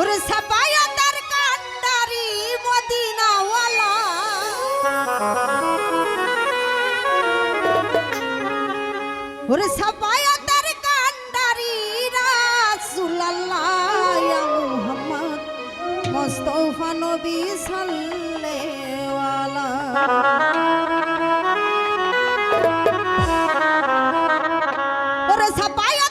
ওরে সাপায়া তার কান্ডারি মদিনাওয়ালা। ওরে সাপায়া তার কান্ডারি রাসূলুল্লাহ ইয়া মুহাম্মদ, মুস্তাফা নবী সাল্লাল্লাহু আলাইহি ওরে সাপায়া